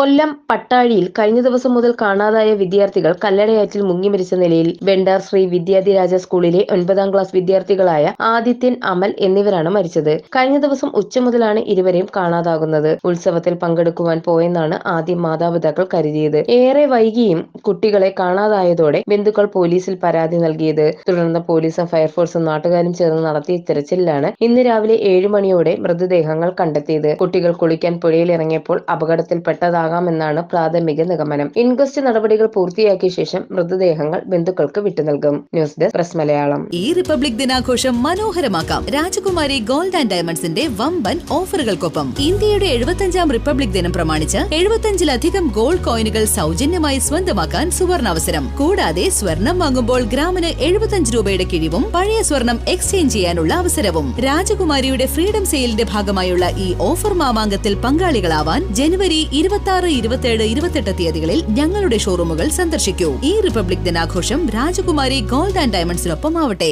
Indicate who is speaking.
Speaker 1: കൊല്ലം പട്ടാഴിയിൽ കഴിഞ്ഞ ദിവസം മുതൽ കാണാതായ വിദ്യാർത്ഥികൾ കല്ലടയാറ്റിൽ മുങ്ങിമരിച്ച നിലയിൽ വെണ്ടാർ ശ്രീ വിദ്യാധിരാജ സ്കൂളിലെ ഒൻപതാം ക്ലാസ് വിദ്യാർത്ഥികളായ ആദിത്യൻ അമൽ എന്നിവരാണ് മരിച്ചത്. കഴിഞ്ഞ ദിവസം ഉച്ച മുതലാണ് ഇരുവരെയും കാണാതാകുന്നത്. ഉത്സവത്തിൽ പങ്കെടുക്കുവാൻ പോയെന്നാണ് ആദ്യം മാതാപിതാക്കൾ കരുതിയത്. ഏറെ വൈകിയും കുട്ടികളെ കാണാതായതോടെ ബന്ധുക്കൾ പോലീസിൽ പരാതി നൽകിയത്. തുടർന്ന് പോലീസും ഫയർഫോഴ്സും നാട്ടുകാരും ചേർന്ന് നടത്തിയ തിരച്ചിലാണ് ഇന്ന് രാവിലെ ഏഴു മണിയോടെ മൃതദേഹങ്ങൾ കണ്ടെത്തിയത്. കുട്ടികൾ കുളിക്കാൻ പുഴയിലിറങ്ങിയപ്പോൾ അപകടത്തിൽപ്പെട്ടതാകാമെന്നാണ് പ്രാഥമിക നിഗമനം. ഇൻക്വസ്റ്റ് നടപടികൾ പൂർത്തിയാക്കിയ ശേഷം മൃതദേഹങ്ങൾ ബന്ധുക്കൾക്ക് വിട്ടു നൽകും. News desk press Malayalam.
Speaker 2: ഈ റിപ്പബ്ലിക് ദിനാഘോഷം മനോഹരമാക്കാം. രാജകുമാരി ഗോൾഡ് ആൻഡ് ഡയമണ്ട്സിന്റെ വമ്പൻ ഓഫറുകൾക്കൊപ്പം ഇന്ത്യയുടെ എഴുപത്തഞ്ചാം റിപ്പബ്ലിക് ദിനം പ്രമാണിച്ച് എഴുപത്തഞ്ചിലധികം ഗോൾഡ് കോയിനുകൾ സൗജന്യമായി സ്വന്തമാക്കാൻ സുവർണാവസരം. കൂടാതെ സ്വർണം വാങ്ങുമ്പോൾ ഗ്രാമിന് എഴുപത്തഞ്ച് രൂപയുടെ കിഴിവും പഴയ സ്വർണം എക്സ്ചേഞ്ച് ചെയ്യാനുള്ള അവസരവും. രാജകുമാരിയുടെ ഫ്രീഡം സെയിലിന്റെ ഭാഗമായുള്ള ഈ ഓഫർ മാമാങ്കത്തിൽ പങ്കാളികളാവാൻ ജനുവരി ഇരുപത്തി ആറ് ഇരുപത്തിയേഴ് ഇരുപത്തെട്ട് തീയതികളിൽ ഞങ്ങളുടെ ഷോറൂമുകൾ സന്ദർശിക്കൂ. ഈ റിപ്പബ്ലിക് ദിനാഘോഷം രാജകുമാരി ഗോൾഡ് ആൻഡ് ഡയമണ്ട്സിനൊപ്പം ആവട്ടെ